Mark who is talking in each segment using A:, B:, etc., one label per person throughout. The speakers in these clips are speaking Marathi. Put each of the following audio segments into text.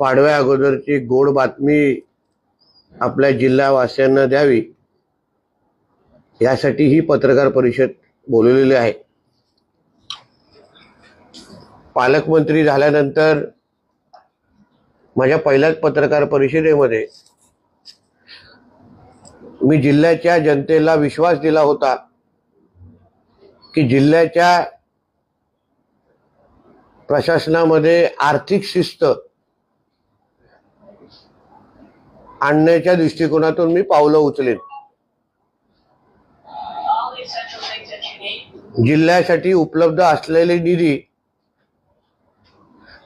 A: पाडव्या अगोदरची गोड बातमी आपल्या जिल्हावासियांना द्यावी यासाठी ही पत्रकार परिषद बोलवलेली आहे. पालकमंत्री झाल्यानंतर माझ्या पहिल्याच पत्रकार परिषदेमध्ये मी जिल्ह्याच्या जनतेला विश्वास दिला होता की जिल्ह्याच्या प्रशासनामध्ये आर्थिक शिस्त आणण्याच्या दृष्टिकोनातून मी पावलं उचलेन. जिल्ह्यासाठी उपलब्ध असलेली निधी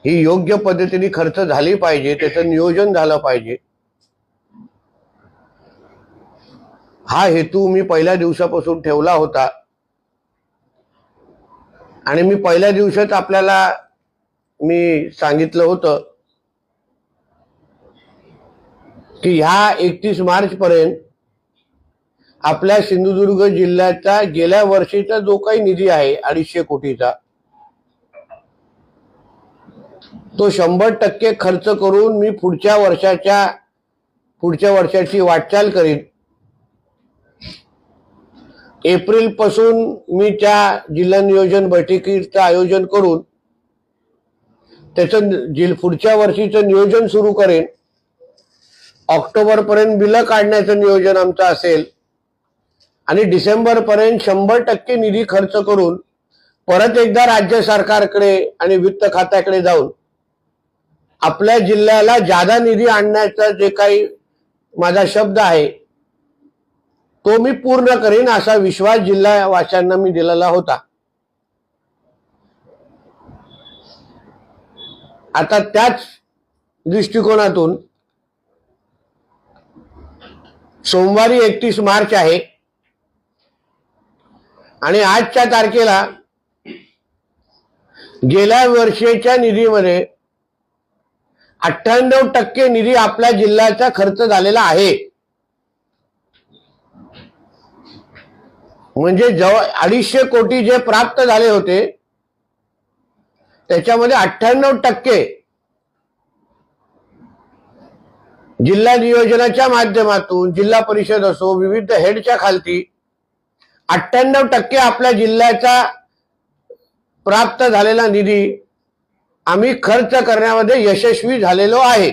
A: ही योग्य पद्धतीने खर्च झाली पाहिजे त्याचं नियोजन झालं पाहिजे. हा हेतू मी पहिल्या दिवसापासून ठेवला होता. आणि मी पहिल्या दिवसात आपल्याला मी सांगितलं होतं की ह्या एकतीस मार्च पर्यंत आपल्या सिंधुदुर्ग जिल्ह्याचा गेल्या वर्षीचा जो काही निधी आहे अडीचशे कोटीचा तो शंभर टक्के खर्च करून मी पुढच्या वर्षाच्या पुढच्या वर्षाची वाटचाल करीन. एप्रिलपासून मी त्या जिल्हा नियोजन बैठकीचं आयोजन करून त्याचं जिल पुढच्या वर्षीचं नियोजन सुरू करेन. ऑक्टोबर पर्यंत बिलं काढण्याचं नियोजन आमचं असेल आणि डिसेंबर पर्यंत शंभर टक्के निधी खर्च करून परत एकदा राज्य सरकारकडे आणि वित्त खात्याकडे जाऊन आपल्या जिल्ह्याला जादा निधी आणण्याचा जे काही माझा शब्द आहे तो मी पूर्ण करीन असा विश्वास जिल्हावासियांना मी दिलेला होता. आता त्याच दृष्टिकोनातून सोमवारी एकतीस मार्च आहे. आणि आजच्या तारखेला गेल्या वर्षीच्या निधीमध्ये अठ्ठ्याण्णव टक्के निधी आपल्या जिल्ह्याचा खर्च झालेला आहे. म्हणजे जवळ अडीचशे कोटी जे प्राप्त झाले होते त्याच्यामध्ये अठ्ठ्याण्णव टक्के जिल्हा नियोजनाच्या माध्यमातून जिल्हा परिषद असो विविध हेडच्या खालती अठ्ठ्याण्णव टक्के आपल्या जिल्ह्याचा प्राप्त झालेला निधी आम्ही खर्च करण्यामध्ये यशस्वी झालेलो आहे.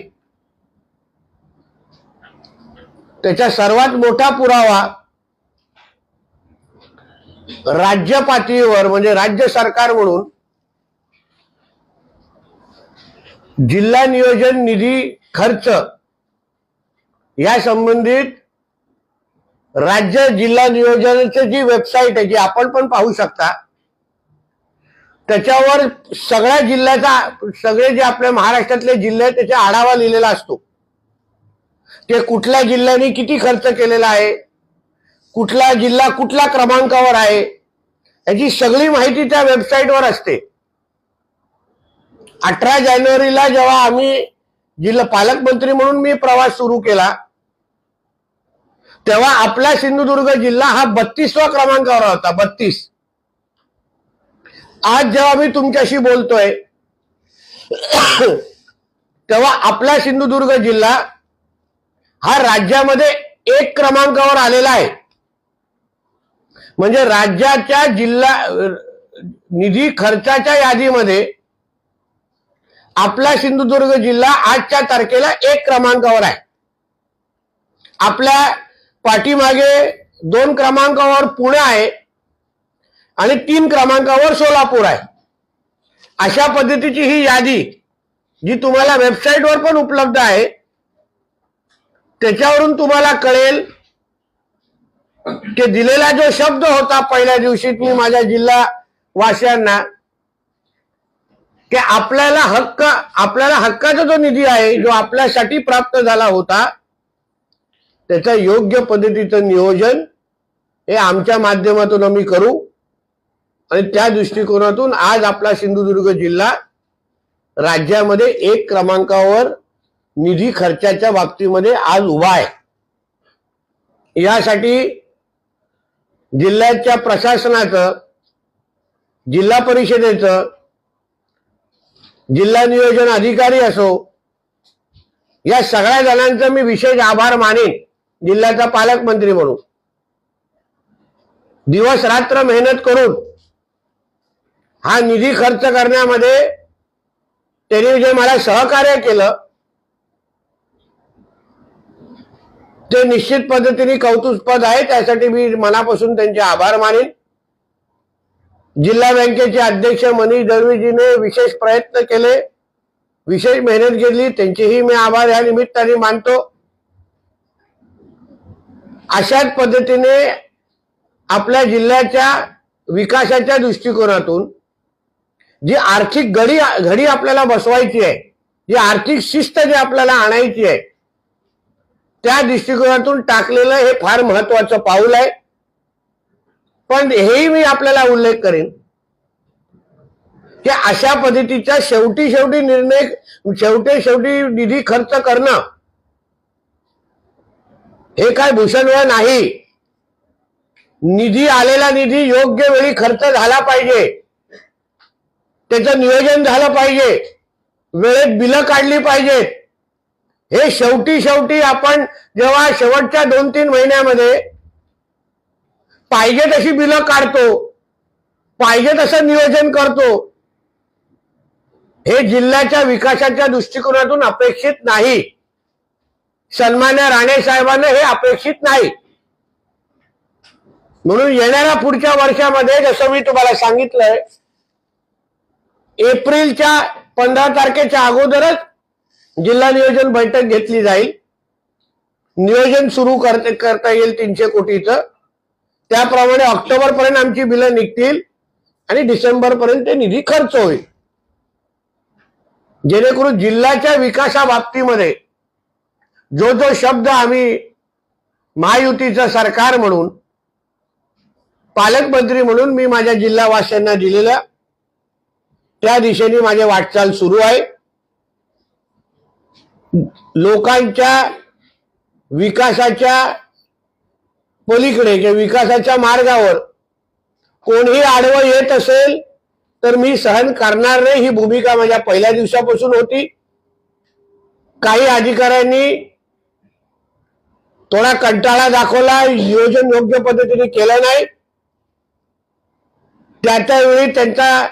A: त्याचा सर्वात मोठा पुरावा राज्य पातळीवर म्हणजे राज्य सरकार म्हणून जिल्हा नियोजन निधी खर्च या संबंधित राज्य जिल्हा नियोजनाची जी वेबसाईट आहे जी आपण पण पाहू शकता त्याच्यावर सगळ्या जिल्ह्याचा सगळे जे आपल्या महाराष्ट्रातले जिल्हे आहेत त्याचा आढावा लिहिलेला असतो. ते कुठल्या जिल्ह्याने किती खर्च केलेला आहे कुठला जिल्हा कुठल्या क्रमांकावर आहे याची सगळी माहिती त्या वेबसाईटवर असते. अठरा जानेवारीला जेव्हा आम्ही जिल्हा पालकमंत्री म्हणून मी प्रवास सुरू केला तेव्हा आपला सिंधुदुर्ग जिल्हा हा बत्तीसवा क्रमांकावर होता बत्तीस. आज जेव्हा मी तुमच्याशी बोलतोय तेव्हा आपला सिंधुदुर्ग जिल्हा हा राज्यामध्ये एक क्रमांकावर आलेला आहे. म्हणजे राज्याच्या जिल्हा निधी खर्चाच्या यादीमध्ये आपला सिंधुदुर्ग जिल्हा आजच्या तारखेला एक क्रमांकावर आहे. आपल्या पाठीमागे दोन क्रमांकावर पुणे आहे आणि तीन क्रमांकावर सोलापूर आहे. अशा पद्धतीची ही यादी जी तुम्हाला वेबसाईटवर पण उपलब्ध आहे त्याच्यावरून तुम्हाला कळेल की दिलेला जो शब्द होता पहिल्या दिवशी मी माझ्या जिल्हा वासियांना की आपल्याला हक्क आपल्याला हक्काचा जो निधी आहे जो आपल्यासाठी प्राप्त झाला होता त्याचं योग्य पद्धतीचं नियोजन हे आमच्या माध्यमातून आम्ही करू. आणि त्या दृष्टिकोनातून आज आपला सिंधुदुर्ग जिल्हा राज्यामध्ये एक क्रमांकावर निधी खर्चाच्या बाबतीमध्ये आज उभा आहे. यासाठी जिल्ह्याच्या प्रशासनाचं जिल्हा परिषदेचं जिल्हा नियोजन अधिकारी असो या सगळ्या जणांचं मी विशेष आभार मानेन. जिल्ह्याचा पालकमंत्री म्हणून. दिवस रात्र मेहनत करून हा निधी खर्च करण्यामध्ये त्यांनी जे मला सहकार्य केलं ते निश्चित पद्धतीने कौतुकपद आहे त्यासाठी मी मनापासून त्यांचे आभार मानेन. जिल्हा बँकेचे अध्यक्ष मनीष दळवीजीने विशेष प्रयत्न केले. विशेष मेहनत घेतली. त्यांचेही मी आभार या निमित्ताने मानतो. अशाच पद्धतीने आपल्या जिल्ह्याच्या विकासाच्या दृष्टिकोनातून जी आर्थिक घडी घडी आपल्याला बसवायची आहे जी आर्थिक शिस्त जी आपल्याला आणायची आहे त्या दृष्टिकोनातून टाकलेलं हे फार महत्वाचं पाऊल आहे. पण हेही मी आपल्याला उल्लेख करेन की अशा पद्धतीचा शेवटी शेवटी निर्णय शेवटी शेवटी निधी खर्च करणं हे काय भूषणवळ नाही. निधी आलेला निधी योग्य वेळी खर्च झाला पाहिजे. त्याचं नियोजन झालं पाहिजे. वेळेत बिलं काढली पाहिजेत. हे शेवटी शेवटी आपण जेव्हा शेवटच्या दोन तीन महिन्यामध्ये पाहिजे तशी बिलं काढतो पाहिजे तसं नियोजन करतो. हे जिल्ह्याच्या विकासाच्या दृष्टिकोनातून अपेक्षित नाही. सन्मान्य राणे साहेबांना हे अपेक्षित नाही. म्हणून येणाऱ्या पुढच्या वर्षामध्ये जसं मी तुम्हाला सांगितलंय एप्रिलच्या पंधरा तारखेच्या अगोदरच जिल्हा नियोजन बैठक घेतली जाईल. नियोजन सुरू करता करता येईल तीनशे कोटीचं. त्याप्रमाणे ऑक्टोबर पर्यंत आमची बिलं निघतील आणि डिसेंबर पर्यंत ते निधी खर्च होईल. जेणेकरून जिल्ह्याच्या विकासा बाबतीमध्ये जो जो शब्द आम्ही महायुतीचं सरकार म्हणून पालकमंत्री म्हणून मी माझ्या जिल्हावासियांना दिलेला त्या दिशेने माझे वाटचाल सुरू आहे. लोकांच्या विकासाच्या पलीकडे किंवा विकासाच्या मार्गावर कोणीही आडवं येत असेल तर मी सहन करणार नाही. ही भूमिका माझ्या पहिल्या दिवसापासून होती. काही अधिकाऱ्यांनी थोडा कंटाळा दाखवला योजन योग्य पद्धतीने केलं नाही. त्या त्यावेळी त्यांचा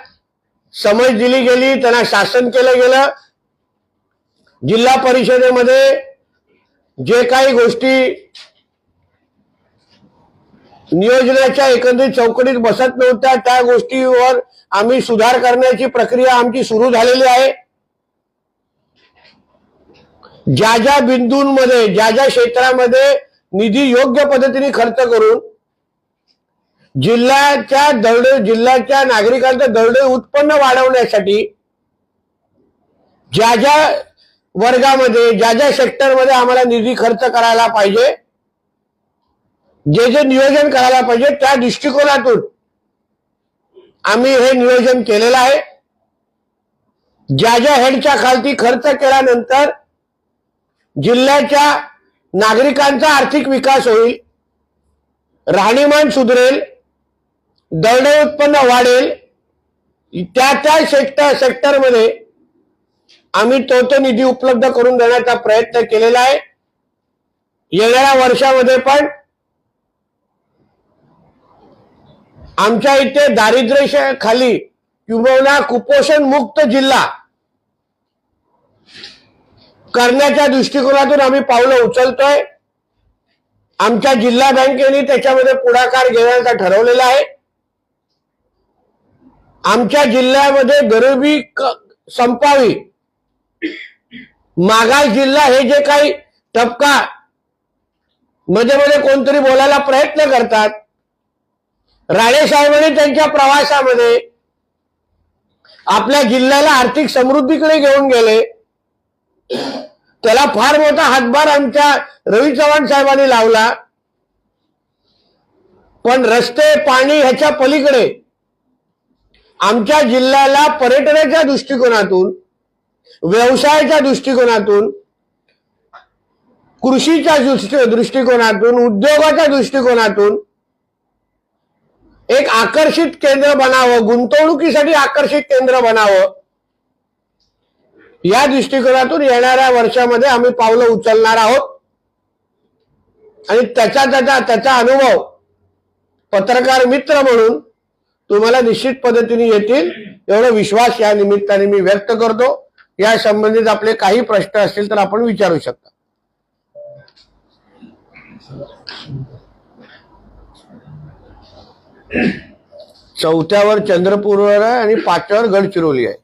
A: समज दिली गेली त्यांना शासन केलं गेलं. जिल्हा परिषदेमध्ये जे काही गोष्टी नियोजनाच्या एकंदरीत चौकटीत बसत नव्हत्या. त्या गोष्टीवर आम्ही सुधार करण्याची प्रक्रिया आमची सुरू झालेली आहे. ज्या ज्या बिंदूंमध्ये ज्या ज्या क्षेत्रामध्ये निधी योग्य पद्धतीने खर्च करून जिल्ह्याच्या दरडे जिल्ह्याच्या नागरिकांचं दरडे उत्पन्न वाढवण्यासाठी ज्या ज्या वर्गामध्ये ज्या ज्या सेक्टरमध्ये आम्हाला निधी खर्च करायला पाहिजे जे जे नियोजन करायला पाहिजे त्या दृष्टिकोनातून आम्ही हे नियोजन केलेलं आहे. ज्या ज्या हेडच्या खालती खर्च केल्यानंतर जिल्ह्याच्या नागरिकांचा आर्थिक विकास होईल राहणीमान सुधरेल दरडे उत्पन्न वाढेल त्या त्या सेक्टर सेक्टरमध्ये आम्ही तो तो निधी उपलब्ध करून देण्याचा प्रयत्न केलेला आहे. येणाऱ्या वर्षामध्ये पण आमच्या इथे दारिद्र्य खाली किंबहुना कुपोषण मुक्त जिल्हा करण्याच्या दृष्टिकोनातून आम्ही पावलं उचलतोय. आमच्या जिल्हा बँकेने त्याच्यामध्ये पुढाकार घेण्याचा ठरवलेला आहे. आमच्या जिल्ह्यामध्ये गरिबी संपावी. मागास जिल्हा हे जे काही टपका मध्ये मध्ये कोणतरी बोलायला प्रयत्न करतात. राणे साहेबांनी त्यांच्या प्रवासामध्ये आपल्या जिल्ह्याला आर्थिक समृद्धीकडे घेऊन गेले. त्याला फार मोठा हातभार आमच्या रवी चव्हाण साहेबांनी लावला. पण रस्ते पाणी ह्याच्या पलीकडे आमच्या जिल्ह्याला पर्यटनाच्या दृष्टिकोनातून व्यवसायाच्या दृष्टिकोनातून कृषीच्या दृष्टिकोनातून उद्योगाच्या दृष्टिकोनातून एक आकर्षित केंद्र बनावं गुंतवणुकीसाठी आकर्षित केंद्र बनावं या दृष्टिकोनातून येणाऱ्या वर्षामध्ये आम्ही पावलं उचलणार आहोत. आणि त्याचा त्याचा त्याचा अनुभव पत्रकार मित्र म्हणून तुम्हाला निश्चित पद्धतीने येतील. एवढा विश्वास या निमित्ताने मी व्यक्त करतो. या संबंधित आपले काही प्रश्न असतील तर आपण विचारू शकता. चौथ्यावर चंद्रपूरवर आहे आणि पाचव्यावर गडचिरोली आहे.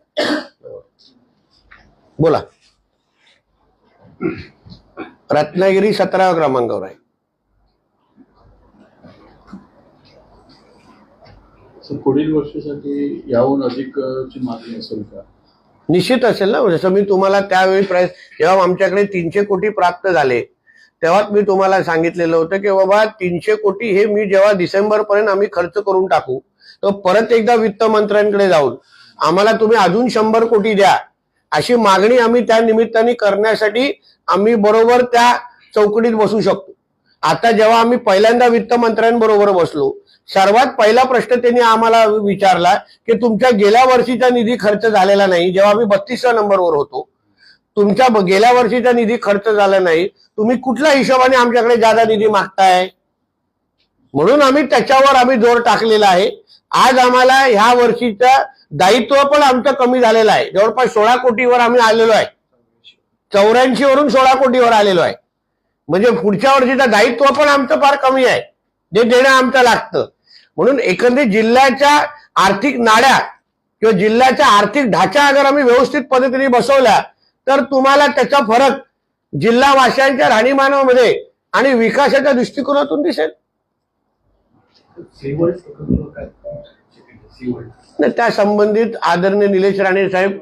A: बोला. रत्नागिरी सतराव्या क्रमांकावर आहे.
B: पुढील वर्षासाठी याहून अधिक अ, ची मागणी असेल का?
A: निश्चित असेल ना जसं मी तुम्हाला त्यावेळी प्राइस जेव्हा आमच्याकडे तीनशे कोटी प्राप्त झाले तेव्हाच मी तुम्हाला सांगितलेलं होतं की बाबा तीनशे कोटी हे मी जेव्हा डिसेंबर पर्यंत आम्ही खर्च करून टाकू तर परत एकदा वित्त मंत्र्यांकडे जाऊन आम्हाला तुम्ही अजून शंभर कोटी द्या अशी मागणी आम्ही त्या निमित्ताने करण्यासाठी आम्ही बरोबर त्या चौकटीत बसू शकतो. आता जेव्हा आम्ही पहिल्यांदा वित्त मंत्र्यांबरोबर बसलो सर्वात पहिला प्रश्न त्यांनी आम्हाला विचारला की तुमच्या गेल्या वर्षीचा निधी खर्च झालेला नाही जेव्हा आम्ही बत्तीसव्या नंबरवर होतो तुमच्या गेल्या वर्षीचा निधी खर्च झाला नाही. तुम्ही कुठल्या हिशोबाने आमच्याकडे जादा निधी मागताय? म्हणून आम्ही त्याच्यावर आम्ही जोर टाकलेला आहे. आज आम्हाला ह्या वर्षीचं दायित्व पण आमचं कमी झालेलं आहे. जवळपास सोळा कोटीवर आम्ही आलेलो आहे. चौऱ्याऐंशी वरून सोळा कोटीवर आलेलो आहे. म्हणजे पुढच्या वर्षीचं दायित्व पण आमचं फार कमी आहे. जे देणं आमचं लागतं. म्हणून एकंदरीत जिल्ह्याच्या आर्थिक नाड्या किंवा जिल्ह्याच्या आर्थिक ढाचा अगर आम्ही व्यवस्थित पद्धतीने बसवल्या तर तुम्हाला त्याचा फरक जिल्हावाशांच्या राहणीमानामध्ये आणि विकासाच्या दृष्टिकोनातून दिसेल. नाही, त्या संबंधित आदरणीय निलेश राणे साहेब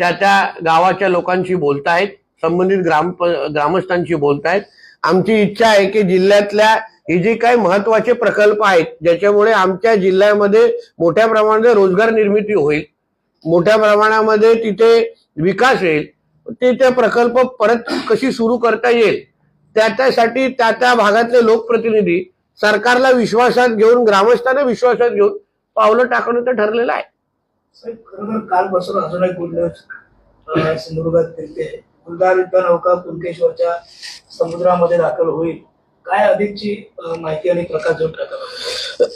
A: त्या त्या गावाच्या लोकांशी बोलतायत संबंधित ग्राम ग्रामस्थांशी बोलतायत. आमची इच्छा आहे की जिल्ह्यातल्या हे जे काही महत्त्वाचे प्रकल्प आहेत ज्याच्यामुळे आमच्या जिल्ह्यामध्ये मोठ्या प्रमाणात रोजगार निर्मिती होईल. मोठ्या प्रमाणामध्ये तिथे विकास होईल. ते ते प्रकल्प परत कशी सुरू करता येईल त्या त्यासाठी त्या त्या भागातले लोकप्रतिनिधी सरकारला विश्वासात घेऊन ग्रामस्थांना विश्वासात घेऊन पावलं टाकण्याचं ठरलेलं आहे.
C: साहेब खरोखर कालपासून अजून एक सिंधुदुर्गात फिरते युद्ध नौका कुणकेश्वरच्या समुद्रामध्ये दाखल होईल. काय अधिकची माहिती आणि प्रकाश जोड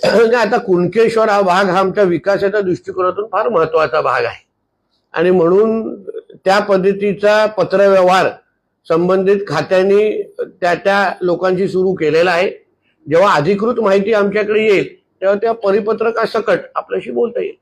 A: नाही, आता कुणकेश्वर हा भाग हा आमच्या विकासाच्या दृष्टिकोनातून फार महत्त्वाचा भाग आहे. आणि म्हणून त्या पद्धतीचा पत्रव्यवहार संबंधित खात्यांनी त्या त्या लोकांशी सुरू केलेला आहे. जेव्हा अधिकृत माहिती आमच्याकडे येईल तेव्हा त्या परिपत्रकासकट आपल्याशी बोलता येईल.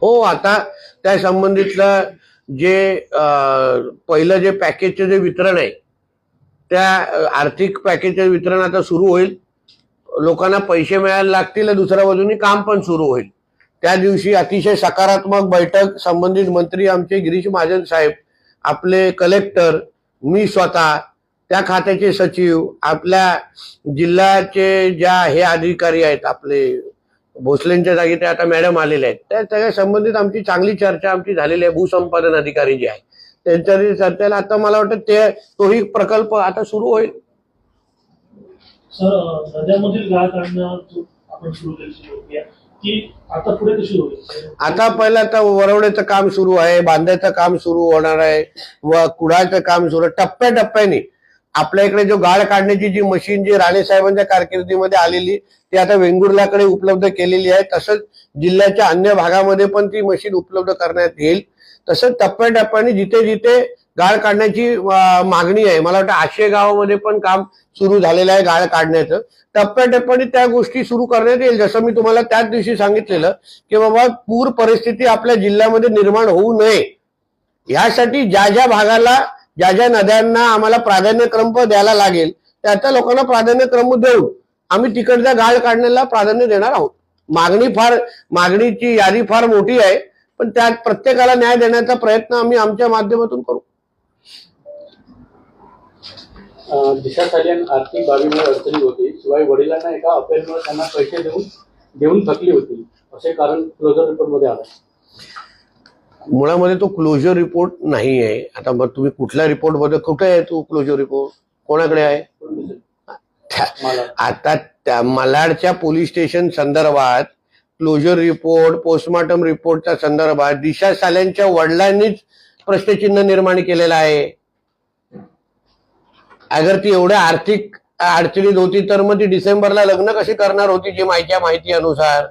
A: हो आता त्या संबंधितलं जे पहिलं जे पॅकेजचे जे वितरण आहे त्या आर्थिक पॅकेजचे वितरण आता सुरू होईल. लोकांना पैसे मिळायला लागतील दुसऱ्या बाजूनी काम पण सुरू होईल. त्या दिवशी अतिशय सकारात्मक बैठक संबंधित मंत्री आमचे गिरीश महाजन साहेब आपले कलेक्टर मी स्वतः त्या खात्याचे सचिव आपल्या जिल्ह्याचे ज्या हे अधिकारी आहेत आपले भोसलेंच्या जागी ते आता मॅडम आलेले आहेत. त्या सगळ्या संबंधित आमची चांगली चर्चा आमची झालेली आहे. भूसंपादन अधिकारी जे आहे त्यांच्या चर्चेला आता मला वाटतं ते तोही प्रकल्प आता सुरू होईल.
D: सर नद्यामधील आपण सुरू केली आता पुढे कशी होईल?
A: आता पहिलं आता वरवण्याचं काम सुरू आहे बांधायचं काम सुरू होणार आहे व कुडाचं काम सुरू आहे. टप्प्याटप्प्याने आपल्या इकडे जो गाळ काढण्याची जी मशीन जी राणे साहेबांच्या कारकिर्दीमध्ये आलेली ती आता वेंगुर्लाकडे उपलब्ध केलेली आहे. तसंच जिल्ह्याच्या अन्य भागामध्ये पण ती मशीन उपलब्ध करण्यात येईल. तसंच टप्प्याटप्प्याने जिथे जिथे गाळ काढण्याची मागणी आहे मला वाटतं आशे गावामध्ये पण काम सुरू झालेलं आहे गाळ काढण्याचं. टप्प्याटप्प्याने त्या गोष्टी सुरू करण्यात येईल. जसं मी तुम्हाला त्याच दिवशी सांगितलेलं की बाबा पूर परिस्थिती आपल्या जिल्ह्यामध्ये निर्माण होऊ नये. यासाठी ज्या ज्या भागाला ज्या ज्या नद्यांना आम्हाला प्राधान्यक्रम द्यायला लागेल त्या त्या लोकांना प्राधान्यक्रम देऊन आम्ही तिकडचा गाळ काढण्याला प्राधान्य देणार आहोत. मागणी फार मागणीची यादी फार मोठी आहे पण त्यात प्रत्येकाला न्याय देण्याचा प्रयत्न आम्ही आमच्या माध्यमातून करू.
B: दिशा सालियन आर्थिक बाबीमुळे अडचणी होती शिवाय वडिलांना एका अफेअरमुळे त्यांना पैसे देऊन
E: देऊन थकली होती असे कारण क्लोजर रिपोर्टमध्ये आलं
A: मुळामध्ये तो क्लोजर रिपोर्ट नाही आहे आता मग तुम्ही कुठल्या रिपोर्टमध्ये कुठे आहे तो क्लोजर रिपोर्ट कोणाकडे आहे? आता त्या मलाडच्या पोलीस स्टेशन संदर्भात क्लोजर रिपोर्ट पोस्टमॉर्टम रिपोर्टच्या संदर्भात दिशा साल्यांच्या वडिलांनीच प्रश्नचिन्ह निर्माण केलेलं आहे. अगर ती एवढ्या आर्थिक अडचणीत होती तर मग ती डिसेंबरला लग्न कशी करणार होती जी माहिती माहिती अनुसार.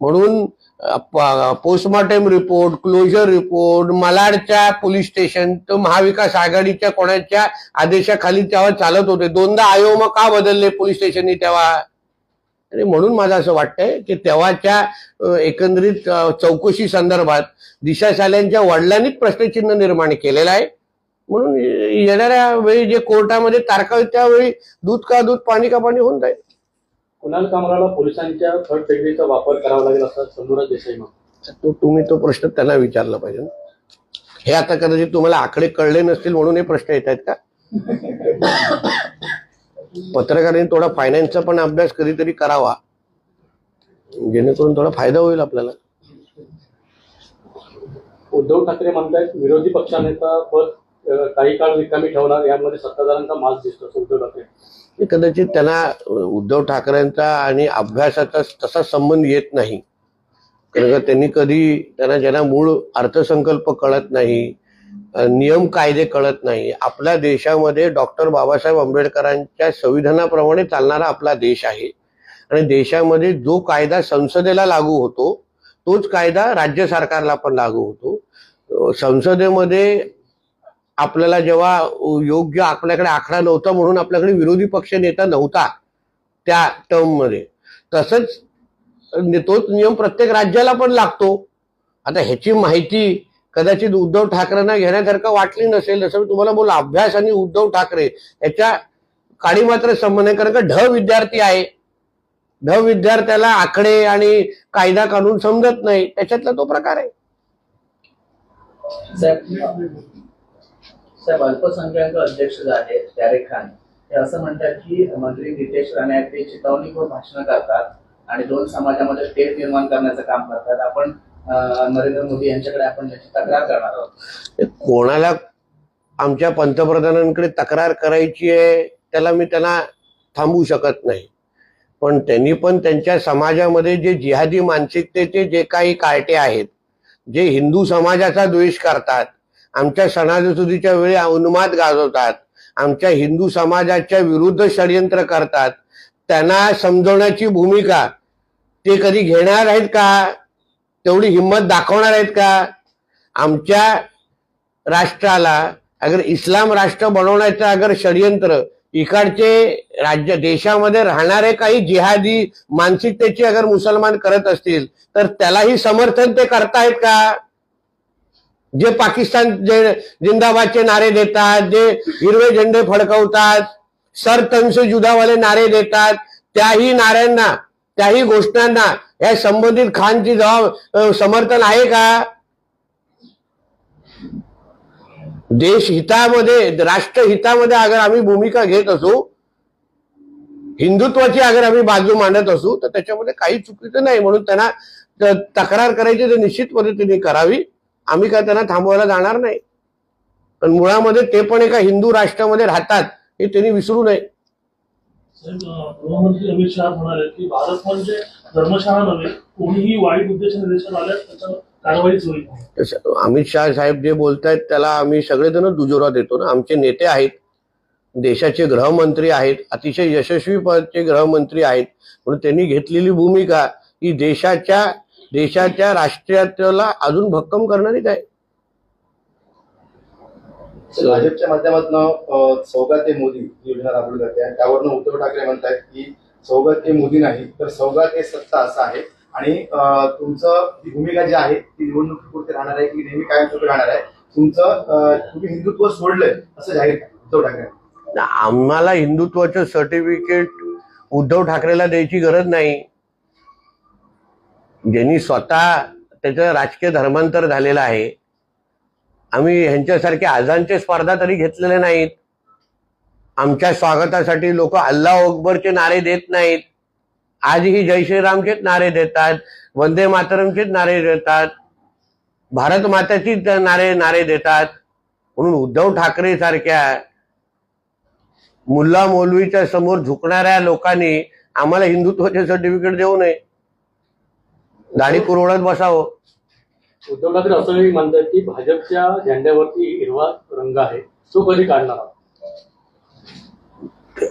A: म्हणून पोस्टमॉर्टम रिपोर्ट क्लोजर रिपोर्ट मलाडच्या पोलीस स्टेशन तो महाविकास आघाडीच्या कोणाच्या आदेशाखाली तेव्हा चालत होते. दोनदा आयोग का बदलले पोलीस स्टेशननी तेव्हा? आणि म्हणून मला असं वाटतंय की तेव्हाच्या एकंदरीत चौकशी संदर्भात दिशाशाल्यांच्या वडिलांनीच प्रश्नचिन्ह निर्माण केलेलं आहे. म्हणून येणाऱ्या वेळी जे कोर्टामध्ये तारखा त्यावेळी दूध का दूध पाणी का पाणी होऊन जाईल.
E: कुणाल कामराला पोलिसांच्या थर्ड डिग्रीचा वापर करावा लागेल असं संदूरा देसाई
A: तो तुम्ही तो प्रश्न त्यांना विचारला पाहिजे. हे आता कदाचित तुम्हाला आकडे कळले नसतील म्हणून हे प्रश्न येत आहेत का? पत्रकारांनी थोडा फायनान्सचा पण अभ्यास कधीतरी करावा. जेणेकरून थोडा फायदा होईल आपल्याला.
E: उद्धव ठाकरे म्हणतायत विरोधी पक्षनेता पद काही काळ रिकामी ठेवणार यामध्ये सत्ताधाऱ्यांचा मास दिसतो उद्धव ठाकरे.
A: कदाचित त्यांना उद्धव ठाकरेंचा आणि अभ्यासाचा तसा संबंध येत नाही. कारण का त्यांनी कधी त्यांना ज्यांना मूळ अर्थसंकल्प कळत नाही नियम कायदे कळत नाही आपल्या देशामध्ये डॉक्टर बाबासाहेब आंबेडकरांच्या संविधानाप्रमाणे चालणारा आपला देश आहे. आणि देशामध्ये जो कायदा संसदेला लागू होतो तोच कायदा राज्य सरकारला पण लागू होतो. संसदेमध्ये आपल्याला जेव्हा योग्य आपल्याकडे आकडा नव्हता म्हणून आपल्याकडे विरोधी पक्ष नेता नव्हता त्या टर्ममध्ये तसंच तोच नियम प्रत्येक राज्याला पण लागतो. आता ह्याची माहिती कदाचित उद्धव ठाकरेंना घेण्यासारखं वाटली नसेल जसं मी तुम्हाला बोललो अभ्यास आणि उद्धव ठाकरे याच्या काळी मात्र संबंध आहे कारण का ढ विद्यार्थी आहे. ढ विद्यार्थ्याला आकडे आणि कायदा कानून समजत नाही त्याच्यातला तो प्रकार आहे.
F: साहेब अल्पसंख्याक अध्यक्ष झाले तारेक खान. हे असं म्हणतात की मंत्री नितेश राणे ते चितवणीवर भाषण करतात आणि दोन समाजामध्ये स्टेट निर्माण करण्याचं काम करतात. आपण नरेंद्र मोदी यांच्याकडे आपण याची तक्रार करणार आहोत.
A: कोणाला आमच्या पंतप्रधानांकडे तक्रार करायची आहे त्याला मी त्यांना थांबवू शकत नाही. पण त्यांनी पण त्यांच्या समाजामध्ये जे जिहादी मानसिकतेचे जे काही कार्टे आहेत जे हिंदू समाजाचा द्वेष करतात आमच्या सणासुदीच्या वेळी उन्माद गाजवतात. आमच्या हिंदू समाजाच्या विरुद्ध षडयंत्र करतात. त्यांना समजवण्याची भूमिका ते कधी घेणार आहेत का? तेवढी हिंमत दाखवणार आहेत का? आमच्या राष्ट्राला अगर इस्लाम राष्ट्र बनवण्याचं अगर षडयंत्र इकडचे राज्य देशामध्ये राहणारे काही जिहादी मानसिकतेची अगर मुसलमान करत असतील तर त्यालाही समर्थन ते करतायत का? जे पाकिस्तान जे जिंदाबादचे नारे देतात जे हिरवे झेंडे फडकवतात सर तन जुदावाले नारे देतात त्याही नाऱ्यांना त्याही घोषणांना या संबंधित खानची जबाब समर्थन आहे का? देश हितामध्ये राष्ट्र हितामध्ये अगर आम्ही भूमिका घेत असू हिंदुत्वाची अगर आम्ही बाजू मांडत असू तर त्याच्यामध्ये काही चुकीचं नाही म्हणून त्यांना तक्रार करायची तर निश्चित पद्धतीने करावी. आम्ही काय त्यांना थांबवायला जाणार नाही. पण मुळामध्ये ते पण एका हिंदू राष्ट्रामध्ये राहतात हे त्यांनी विसरू नये.
D: साहेब, अं, गृहमंत्री अमित शहा म्हणाले की भारत म्हणजे धर्मशाळा नव्हे कोणीही वाईट उद्देशाने देशात आल्यास त्याचं कारवाईच होईल.
A: तसं अमित शहा साहेब जे बोलतायत त्याला आम्ही सगळेजण दुजोरा देतो ना. आमचे नेते आहेत देशाचे गृहमंत्री आहेत अतिशय यशस्वी पदचे गृहमंत्री आहेत. म्हणून त्यांनी घेतलेली भूमिका ही देशाच्या देशाच्या राष्ट्रीयत्वाला अजून भक्कम करणारीच आहे.
G: भाजपच्या माध्यमातून सौगात ते मोदी योजना राबवली जाते आणि त्यावरनं उद्धव ठाकरे म्हणतात की सौगात ते मोदी नाही तर सौगात हे सत्ता असं आहे. आणि तुमचं ही भूमिका जी आहे ती निवडणुकीपुरती राहणार आहे की नेहमी कायमस्वरूपी राहणार आहे? तुमचं तुम्ही हिंदुत्व सोडलंय असं जाहीर उद्धव ठाकरे.
A: आम्हाला हिंदुत्वाचं सर्टिफिकेट उद्धव ठाकरेला द्यायची गरज नाही. ज्यांनी स्वतः त्याचं राजकीय धर्मांतर झालेलं आहे आम्ही ह्यांच्यासारखे आजांचे स्पर्धा तरी घेतलेले नाहीत. आमच्या स्वागतासाठी लोक अल्लाह अकबरचे नारे देत नाहीत. आजही जय श्रीरामचेच नारे देतात वंदे मातरमचेच नारे देतात भारत माताची नारे नारे देतात. म्हणून उद्धव ठाकरे सारख्या मुल्ला मौलवीच्या समोर झुकणाऱ्या लोकांनी आम्हाला हिंदुत्वाचे सर्टिफिकेट देऊ नये. दाढी पुरवण्यात बसावं.
E: उद्धव ठाकरे असंही म्हणतात की भाजपच्या झेंड्यावरती हिरवा रंग आहे. तो कधी काढणार?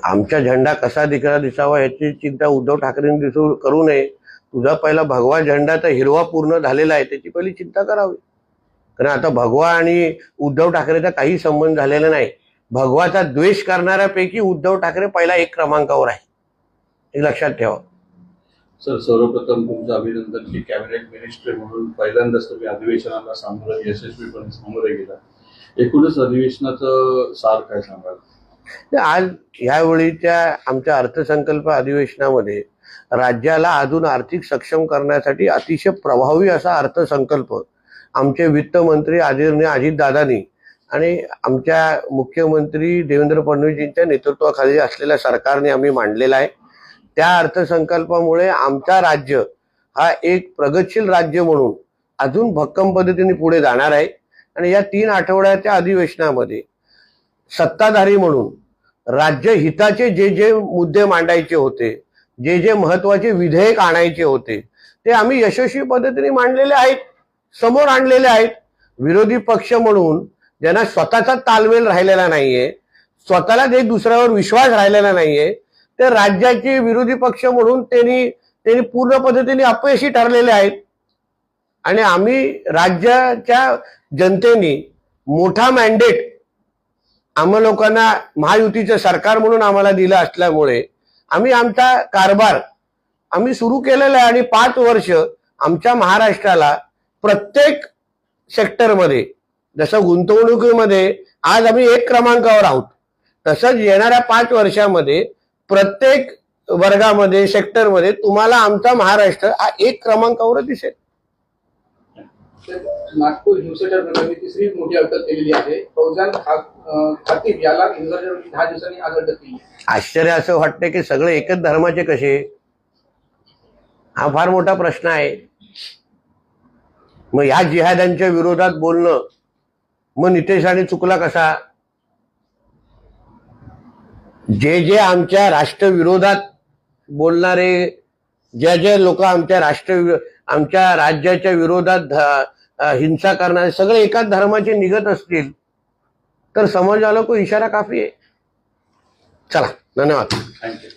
A: आमचा झेंडा कसा दिसला दिसावा याची चिंता उद्धव ठाकरेंनी दिसू करू नये. तुझा पहिला भगवा झेंडा तर हिरवा पूर्ण झालेला आहे त्याची पहिली चिंता करावी. कारण आता भगवा आणि उद्धव ठाकरेचा काही संबंध झालेला नाही. भगवाचा द्वेष करणाऱ्यापैकी उद्धव ठाकरे पहिला एक क्रमांकावर आहे. हे लक्षात ठेवा.
B: सर सर्वप्रथम तुमचं अभिनंदन की कॅबिनेट मिनिस्टर म्हणून पहिल्यांदाच तुम्ही अधिवेशनाला सामोरं यशस्वीपणे सामोरे गेला. एकूणच अधिवेशनाचं सार काय सांगाल?
A: आज ह्यावेळीच्या आमच्या अर्थसंकल्प अधिवेशनामध्ये राज्याला अजून आर्थिक सक्षम करण्यासाठी अतिशय प्रभावी असा अर्थसंकल्प आमचे वित्तमंत्री आदरणीय अजितदादानी आणि आमच्या मुख्यमंत्री देवेंद्र फडणवीसजींच्या नेतृत्वाखाली असलेल्या सरकारने आम्ही मांडलेला आहे. त्या अर्थसंकल्पामुळे आमचा राज्य हा एक प्रगतशील राज्य म्हणून अजून भक्कम पद्धतीने पुढे जाणार आहे. आणि या तीन आठवड्याच्या अधिवेशनामध्ये सत्ताधारी म्हणून राज्य हिताचे जे जे मुद्दे मांडायचे होते जे जे महत्त्वाचे विधेयक आणायचे होते ते आम्ही यशस्वी पद्धतीने मांडलेले आहेत समोर आणलेले आहेत. विरोधी पक्ष म्हणून ज्यांना स्वतःचा तालमेल राहिलेला नाहीये स्वतःलाच एक दुसऱ्यावर विश्वास राहिलेला नाहीये ते राज्याचे विरोधी पक्ष म्हणून त्यांनी त्यांनी पूर्ण पद्धतीने अपयशी ठरलेले आहेत. आणि आम्ही राज्याच्या जनतेने मोठा मॅन्डेट आम्हा लोकांना महायुतीचं सरकार म्हणून आम्हाला दिलं असल्यामुळे आम्ही आमचा कारभार आम्ही सुरू केलेला आहे आणि पाच वर्ष आमच्या महाराष्ट्राला प्रत्येक सेक्टरमध्ये जसं गुंतवणुकीमध्ये आज आम्ही एक क्रमांकावर आहोत. तसंच येणाऱ्या पाच वर्षामध्ये प्रत्येक वर्गामध्ये सेक्टरमध्ये तुम्हाला आमचा महाराष्ट्र हा एक क्रमांकावर दिसेल.
H: नागपूर हिंसाचार प्रकरणी तिसरी मोठी अटक केलेली आहे. फौजान खा- अं, खातीब याला हिंसाचार दहा दिवसांनी आज अटक केली
A: आश्चर्य असं वाटतं की सगळे एकच धर्माचे कसे? हा फार मोठा प्रश्न आहे. मग ह्या जिहाद्यांच्या विरोधात बोलणं मग नितेश राणे चुकला कसा? जे जे आमच्या राष्ट्रविरोधात बोलणारे ज्या ज्या लोक आमच्या राष्ट्र आमच्या राज्याच्या विरोधात ध- हिंसा करणारे सगळे एकाच धर्माचे निघत असतील तर समाजाला को इशारा काफी आहे. चला धन्यवाद.
B: थँक्यू